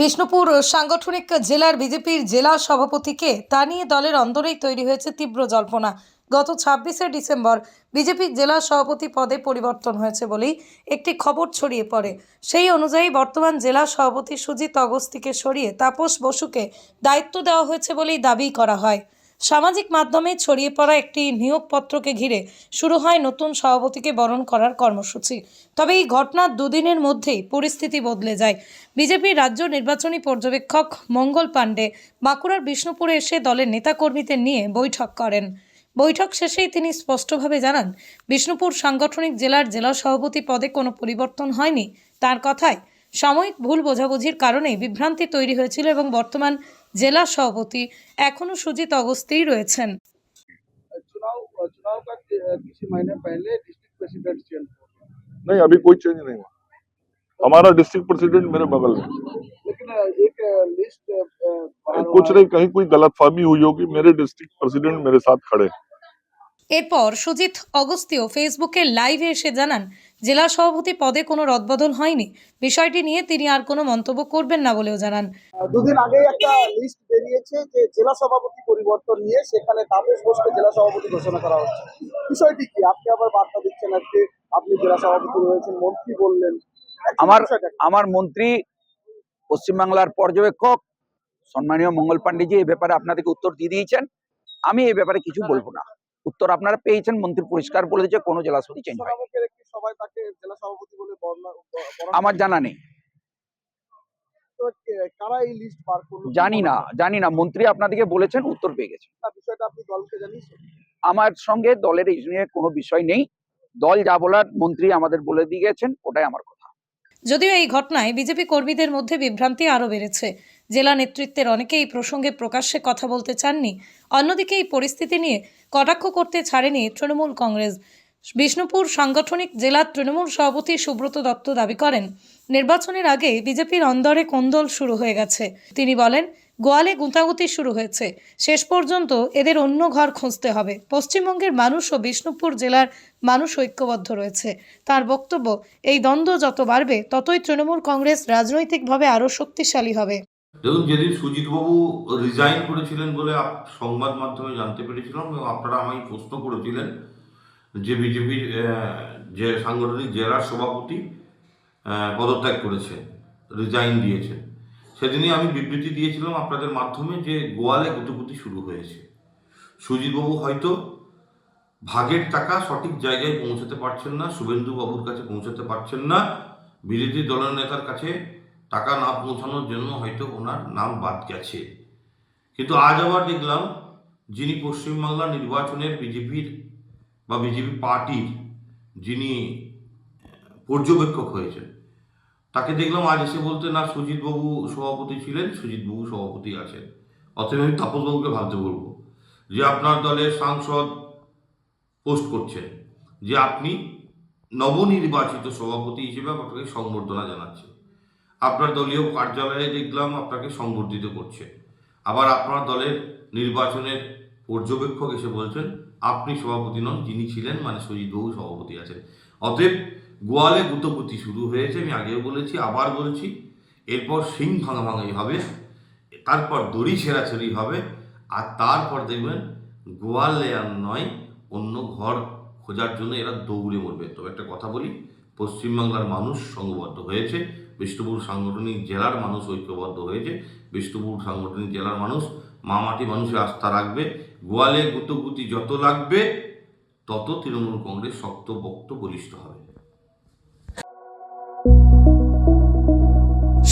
বিষ্ণুপুর সাংগঠনিক জেলার বিজেপির জেলা সভাপতিকে তা নিয়ে দলের অন্দরেই তৈরি হয়েছে তীব্র জল্পনা। গত ছাব্বিশে ডিসেম্বর বিজেপির জেলা সভাপতি পদে পরিবর্তন হয়েছে বলেই একটি খবর ছড়িয়ে পড়ে। সেই অনুযায়ী বর্তমান জেলা সভাপতি সুজিত অগস্তিকে সরিয়ে তাপস বসুকে দায়িত্ব দেওয়া হয়েছে বলেই দাবি করা হয়। সামাজিক মাধ্যমে ছড়িয়ে পড়া একটি নিয়োগপত্রকে ঘিরে শুরু হয় নতুন সভাপতিকে বরণ করার কর্মসূচি। তবে এই ঘটনার দুদিনের মধ্যেই পরিস্থিতি বদলে যায়। বিজেপির রাজ্য নির্বাচনী পর্যবেক্ষক মঙ্গল পাণ্ডে বাঁকুড়ার বিষ্ণুপুরে এসে দলের নেতাকর্মীদের নিয়ে বৈঠক করেন। বৈঠক শেষেই তিনি স্পষ্টভাবে জানান, বিষ্ণুপুর সাংগঠনিক জেলার জেলা সভাপতি পদে কোনো পরিবর্তন হয়নি। তার কথায়, সাময়িক ভুল বোঝাবুঝির কারণেই বিভ্রান্তি তৈরি হয়েছিল এবং বর্তমান জেলা সভাপতি এখনও সুজিত অগস্তেই রয়েছেন चुनाव चुनाव का कि- किसी महीने पहले डिस्ट्रिक्ट प्रेसिडेंट चेंज हो गया नहीं अभी कोई चेंज नहीं हुआ हमारा डिस्ट्रिक्ट प्रेसिडेंट मेरे बगल में लेकिन एक लिस्ट कुछ नहीं कहीं कोई गलतफहमी हुई होगी मेरे डिस्ट्रिक्ट प्रेसिडेंट मेरे साथ खड़े हैं। এরপর সুজিত অগস্তিও ফেসবুকে লাইভে এসে জানান জেলা সভাপতি পদে কোনো রদবদল হয়নি। বিষয়টি নিয়ে তিনি আর কোনো মন্তব্য করবেন না বলেও জানান। দুদিন আগেই একটা লিস্ট বেরিয়েছে যে জেলা সভাপতি পরিবর্তন নিয়ে সেখানে তাপস বোসকে জেলা সভাপতি ঘোষণা করা হচ্ছে। বিষয়টি কি? আপনি আবার বার্তা দিচ্ছেন আজকে আপনি জেলা সভাপতি রয়েছেন মন্ত্রী বললেন। আমার আমার মন্ত্রী পশ্চিমবাংলার পর্যবেক্ষক সম্মানীয় মঙ্গল পাণ্ডেজি এই ব্যাপারে আপনাদেরকে উত্তর দিয়ে দিয়েছেন। আমি এই ব্যাপারে কিছু বলব না। উত্তর আপনারা পেয়েছেন মন্ত্রী পরিষ্কার বলে দিয়েছে কোনো জেলা সভাপতি চেঞ্জ হয় সবাই তাকে জেলা সভাপতি বলে আমার জানা নেই। কারা এই লিস্ট বার করল? জানি না জানি না। মন্ত্রী আপনাদেরকে বলেছেন উত্তর পেয়ে গেছেন। না, বিষয়টা আপনি দলকে জানিয়েছেন? আমার সঙ্গে দলের এই নিয়ে কোনো বিষয় নেই। দল যা বলার মন্ত্রী আমাদের বলে দিয়ে গেছেন ওটাই আমার কথা। যদিও এই ঘটনায় বিজেপি কর্মীদের মধ্যে বিভ্রান্তি আরও বেড়েছে। জেলা নেতৃত্বের অনেকে এই প্রসঙ্গে প্রকাশ্যে কথা বলতে চাননি। অন্যদিকে এই পরিস্থিতি নিয়ে কটাক্ষ করতে ছাড়েনি তৃণমূল কংগ্রেস। বিষ্ণুপুর সাংগঠনিক জেলার তৃণমূল সভাপতি সুব্রত দত্ত দাবি করেন, নির্বাচনের আগে বিজেপির অন্দরে কোন্দল শুরু হয়ে গেছে। তিনি বলেন, গোয়ালে গুঁতাগুতি শুরু হয়েছে। শেষ পর্যন্ত এদের অন্য ঘর খুঁজতে হবে। পশ্চিমবঙ্গের মানুষ ও বিষ্ণুপুর জেলার মানুষ ঐক্যবদ্ধ রয়েছে। তার বক্তব্য, এই দ্বন্দ্ব যত বাড়বে, ততই তৃণমূল কংগ্রেস রাজনৈতিকভাবে আরও শক্তিশালী হবে। দেখুন, যেদিন সুজিতবাবু রিজাইন করেছিলেন বলে সংবাদ মাধ্যমে জানতে পেরেছিলাম এবং আপনারা আমায় প্রশ্ন করেছিলেন যে বিজেপির যে সাংগঠনিক জেলার সভাপতি পদত্যাগ করেছে রিজাইন দিয়েছে। সেদিনই আমি বিবৃতি দিয়েছিলাম আপনাদের মাধ্যমে যে গোয়ালে গুতুগুতি শুরু হয়েছে। সুজিতবাবু হয়তো ভাগের টাকা সঠিক জায়গায় পৌঁছাতে পারছেন না শুভেন্দু বাবুর কাছে পৌঁছাতে পারছেন না, বিরোধী দলের নেতার কাছে টাকা না পৌঁছানোর জন্য হয়তো ওনার নাম বাদ গেছে। কিন্তু আজ আবার দেখলাম, যিনি পশ্চিমবাংলা নির্বাচনের বিজেপির বা বিজেপি পার্টির যিনি পর্যবেক্ষক হয়েছেন, তাকে দেখলাম আজ এসে বলতে, না, সুজিতবাবু সভাপতি ছিলেন, সুজিতবাবু সভাপতি আছেন। অতএব আমি তাপসবাবুকে ভাবতে বলব যে আপনার দলের সাংসদ পোস্ট করছেন, যে আপনি নবনির্বাচিত সভাপতি হিসেবে আপনাকে সংবর্ধনা জানাচ্ছে। আপনার দলীয় কার্যালয়ে দেখলাম আপনাকে সংবর্ধিত করছে। আবার আপনার দলের নির্বাচনের পর্যবেক্ষক এসে বলছেন আপনি সভাপতি নন, যিনি ছিলেন মানে সজিতবাবু সভাপতি আছেন। অতএব গোয়ালে গুতগুতি শুরু হয়েছে, আমি আগেও বলেছি, আবার বলছি। এরপর সিং ভাঙাভাঙি হবে, তারপর দড়ি ছেঁড়াছড়ি হবে, আর তারপর দেখবেন গোয়ালে আর নয়, অন্য ঘর খোঁজার জন্য এরা দৌড়ে মরবে। তবে একটা কথা বলি, পশ্চিমবাংলার মানুষ সংঘবদ্ধ হয়েছে বিষ্ণুপুর সাংগঠনিক জেলার মানুষ ঐক্যবদ্ধ হয়েছে। বিষ্ণুপুর সাংগঠনিক জেলার মানুষ মামাটি মানুষের আস্থা রাখবে, গোয়ালে গুতগুতি যত লাগবে, তত তৃণমূল কংগ্রেস শক্ত বক্ত বলিষ্ঠ হবে।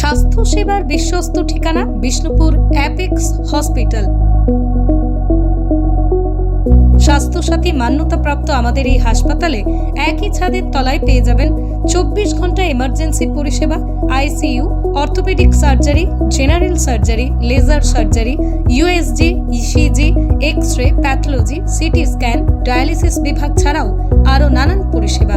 স্বাস্থ্য সেবার বিশ্বস্ত ঠিকানা বিষ্ণুপুর অ্যাপেক্স হসপিটাল। স্বাস্থ্যসাথী মান্যতাপ্রাপ্ত আমাদের এই হাসপাতালে একই ছাদের তলায় পেয়ে যাবেন চব্বিশ ঘণ্টা এমার্জেন্সি পরিষেবা ICU orthopaedic surgery general surgery laser surgery USG ECG X ray pathology CT scan dialysis বিভাগ ছাড়াও আরও নানান পরিষেবা।